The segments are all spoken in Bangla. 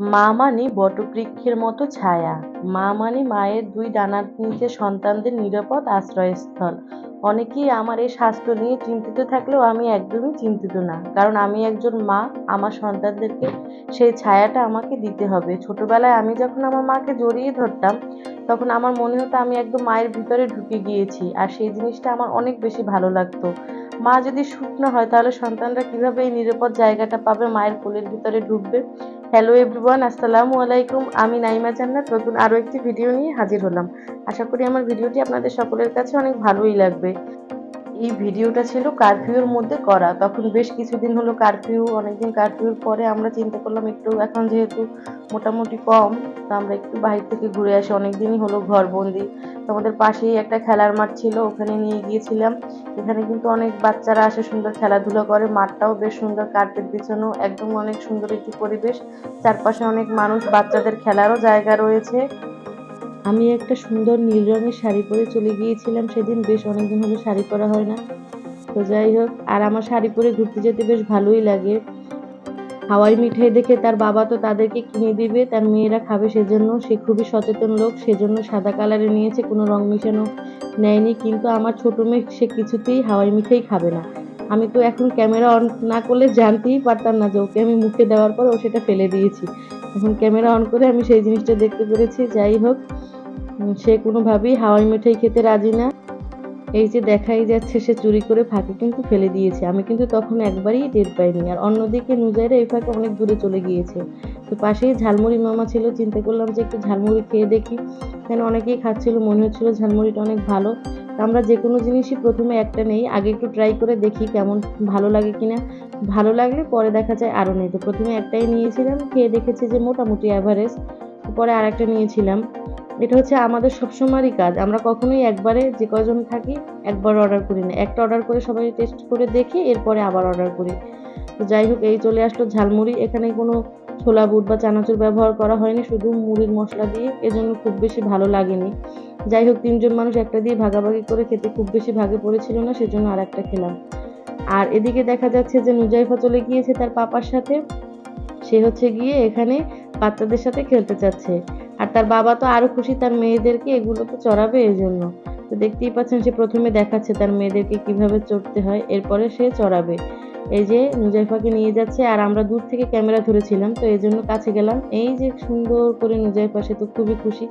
মা মানে বটবৃক্ষের মতো ছায়া। মা মানে মায়ের দুই ডানার নিচে সন্তানদের নিরাপদ আশ্রয়স্থল। অনেকেই আমার এই স্বাস্থ্য নিয়ে চিন্তিত থাকলেও আমি একদমই চিন্তিত না। কারণ আমি একজন মা, আমার সন্তানদেরকে সেই ছায়াটা আমাকে দিতে হবে। ছোটবেলায় আমি যখন আমার মাকে জড়িয়ে ধরতাম, তখন আমার মনে হতো আমি একদম মায়ের ভিতরে ঢুকে গিয়েছি আর সেই জিনিসটা আমার অনেক বেশি ভালো লাগতো। মা যদি শুকনো হয়, তাহলে সন্তানরা কীভাবে এই নিরাপদ জায়গাটা পাবে? মায়ের কোলের ভিতরে ঢুকবে? হ্যালো এভরিওয়ান আসসালামু আলাইকুম। আমি নাইমা জান্নাত, নতুন আরও একটি ভিডিও নিয়ে হাজির হলাম। আশা করি আমার ভিডিওটি আপনাদের সকলের কাছে অনেক ভালোই লাগবে। এই ভিডিওটা ছিল কারফিউর মধ্যে করা। তখন বেশ কিছুদিন হলো কারফিউ অনেকদিন কারফিউর পরে আমরা চিন্তা করলাম একটু, এখন যেহেতু মোটামুটি কম, তো আমরা একটু বাহির থেকে ঘুরে আসি। অনেকদিনই হলো ঘরবন্দি। তো আমাদের পাশেই একটা খেলার মাঠ ছিল, ওখানে নিয়ে গিয়েছিলাম। এখানে কিন্তু অনেক বাচ্চারা আসে, সুন্দর খেলাধুলা করে। মাঠটাও বেশ সুন্দর কার্পেট বিছানো, একদম অনেক সুন্দর একটি পরিবেশ। চারপাশে অনেক মানুষ, বাচ্চাদের খেলারও জায়গা রয়েছে। আমি একটা সুন্দর নীল রঙের শাড়ি পরে চলে গিয়েছিলাম সেদিন। বেশ অনেকদিন হলো শাড়ি পরা হয় না। তো যাই হোক, আর আমার শাড়ি পরে ঘুরতে যেতে বেশ ভালোই লাগে। হাওয়াই মিঠাই দেখে তার বাবা তো তাদেরকে কিনে দিবে, তার মেয়েরা খাবে সেজন্য। সে খুবই সচেতন লোক, সেজন্য সাদা কালারে নিয়েছে, কোনো রং মিশানো নেয়নি। কিন্তু আমার ছোটো মেয়ে, সে কিছুতেই হাওয়াই মিঠাই খাবে না। আমি তো এখন ক্যামেরা অন না করলে জানতেই পারতাম না যে ওকে আমি মুখে দেওয়ার পর ও সেটা ফেলে দিয়েছি। এখন ক্যামেরা অন করে আমি সেই জিনিসটা দেখতে পেরেছি। যাই হোক সে কোনোভাবেই হাওয়াই মিঠাই খেতে রাজি না। এই যে দেখাই যাচ্ছে, সে চুরি করে ফাঁকে কিন্তু ফেলে দিয়েছে। আমি কিন্তু তখন একবারই টের পাইনি। আর অন্যদিকে নুজাইরা এই ফাঁকে অনেক দূরে চলে গিয়েছে। তো পাশেই ঝালমুড়ি মামা ছিল, চিন্তা করলাম যে একটু ঝালমুড়ি খেয়ে দেখি। কেন অনেকেই খাচ্ছিল, মনে হচ্ছিল ঝালমুড়িটা অনেক ভালো। আমরা যে কোনো জিনিসই প্রথমে একটা নেই, আগে একটু ট্রাই করে দেখি কেমন ভালো লাগে কিনা। ভালো লাগলে পরে দেখা যায় আরও নেই। তো প্রথমে একটাই নিয়েছিলাম, খেয়ে দেখেছি যে মোটামুটি অ্যাভারেজ পরে আর একটা নিয়েছিলাম। এটা হচ্ছে আমাদের সবসময়েরই কাজ। আমরা কখনোই একবারে যে কজন থাকি, একবার অর্ডার করি না। একটা অর্ডার করে সবাই টেস্ট করে দেখি, এরপরে আবার অর্ডার করি। তো যাই হোক, এই চলে আসলো ঝালমুড়ি। এখানে কোনো ছোলা বুট বা চানাচুর ব্যবহার করা হয়নি, শুধু মুড়ির মশলা দিয়ে। এজন্য খুব বেশি ভালো লাগেনি। যাই হোক, তিনজন মানুষ একটা দিয়ে ভাগাভাগি করে খেতে খুব বেশি ভাগে পড়েছিল না, সেজন্য আর একটা খেলাম। আর এদিকে দেখা যাচ্ছে যে নুজাইফা চলে গিয়েছে তার পাপার সাথে। সে হচ্ছে গিয়ে এখানে বাচ্চাদের সাথে খেলতে চাচ্ছে। আর তার বাবা তো আরও খুশি তার মেয়েদেরকে এগুলো তো চড়াবে এই জন্য। তো দেখতেই পাচ্ছেন সে প্রথমে দেখাচ্ছে তার মেয়েদেরকে কীভাবে চড়তে হয়, এরপরে সে চড়াবে। এই যে নুজাইফাকে নিয়ে যাচ্ছে আর আমরা দূর থেকে ক্যামেরা ধরেছিলাম, তো এই জন্য কাছে গেলাম। এই যে সুন্দর করে নুজাইফা, সে তো খুবই খুশি।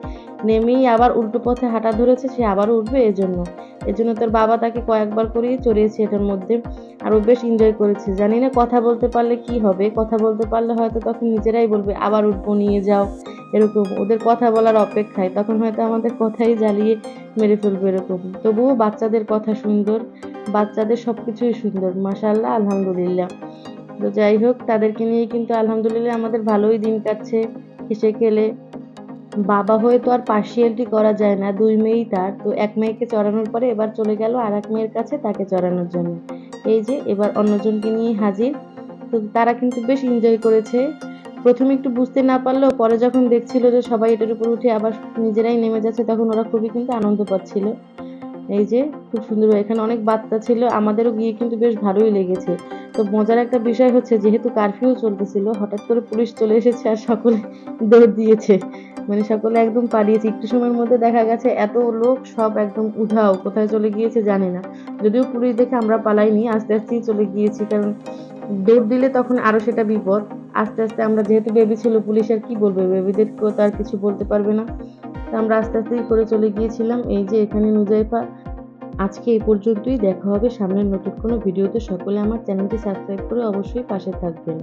নেমেই আবার উল্টো পথে হাঁটা ধরেছে, সে আবারও উঠবে এজন্য এজন্য তার বাবা তাকে কয়েকবার করেই চড়িয়েছে এটার মধ্যে। আর ও বেশ এনজয় করেছে। জানি না কথা বলতে পারলে কি হবে, কথা বলতে পারলে হয়তো তখন নিজেরাই বলবে, আবার উঠবো, নিয়ে যাও। এরকম, ওদের কথা বলার অপেক্ষায়। তখন হয়তো আমাদের কথাই জ্বালিয়ে মেরে ফেলবে এরকম। তবুও বাচ্চাদের কথা সুন্দর, বাচ্চাদের সব কিছুই সুন্দর মাসাল্লাহ আলহামদুলিল্লাহ। তো যাই হোক, তাদেরকে নিয়ে কিন্তু আলহামদুলিল্লাহ আমাদের ভালোই দিন কাটছে, হেসে খেলে। বাবা হয়ে তো আর পার্সিয়ালটি করা যায় না, দুই মেয়েই তার। তো এক মেয়েকে চড়ানোর পরে এবার চলে গেল আর এক মেয়ের কাছে তাকে চড়ানোর জন্য। এই যে, এবার অন্যজনকে নিয়ে হাজির। তো তারা কিন্তু বেশ এনজয় করেছে। প্রথমে একটু বুঝতে না পারলেও পরে যখন দেখছিল যে সবাই এটার উপর উঠে আবার নিজেরাই নেমে যাচ্ছে, তখন ওরা খুবই কিন্তু আনন্দ পাচ্ছিল। এই যে খুব সুন্দর এখানে অনেক বাচ্চা ছিল, আমাদেরও গিয়ে কিন্তু বেশ ভালোই লেগেছে। তো মজার একটা বিষয় হচ্ছে, যেহেতু কারফিউ চলতেছিল, হঠাৎ করে পুলিশ চলে এসেছে আর সকলে দৌড় দিয়েছে। মানে সকলে একদম পালিয়েছে। একটু সময়ের মধ্যে দেখা গেছে, এত লোক সব একদম উধাও, কোথায় চলে গিয়েছে জানি না। যদিও পুলিশ দেখে আমরা পালাইনি, আস্তে আস্তেই চলে গিয়েছি, কারণ দৌড় দিলে তখন আরও সেটা বিপদ। আস্তে আস্তে আমরা যেহেতু বেবি ছিল, পুলিশ আর কী বলবে? বেবিদের তো তার কিছু বলতে পারবে না। তো আমরা আস্তে আস্তেই করে চলে গিয়েছিলাম। এই যে এখানে নুজাইফা, আজকে এই পর্যন্তই। দেখা হবে সামনের নতুন কোনো ভিডিওতে। সকলে আমার চ্যানেলটি সাবস্ক্রাইব করে অবশ্যই পাশে থাকবেন।